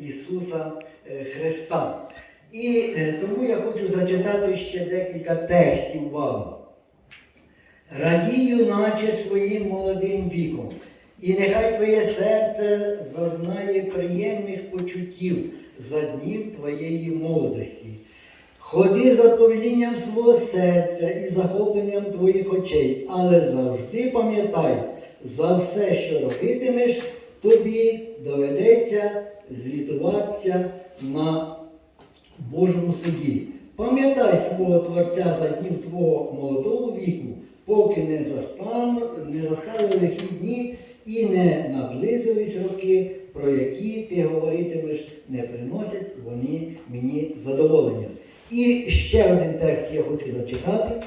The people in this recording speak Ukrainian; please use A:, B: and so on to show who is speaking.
A: Ісуса е, Христа. І е, тому я хочу зачитати ще декілька текстів вам. Радію, наче своїм молодим віком, і нехай твоє серце зазнає приємних почуттів за днів твоєї молодості. Ходи за повелінням свого серця і захопленням твоїх очей, але завжди пам'ятай, за все, що робитимеш, тобі доведеться звітуватися на Божому суді. Пам'ятай свого Творця за днів твого молодого віку, поки не, застану, не застали лихі дні і не наблизились роки, про які ти говоритимеш, не приносять вони мені задоволення. І ще один текст я хочу зачитати.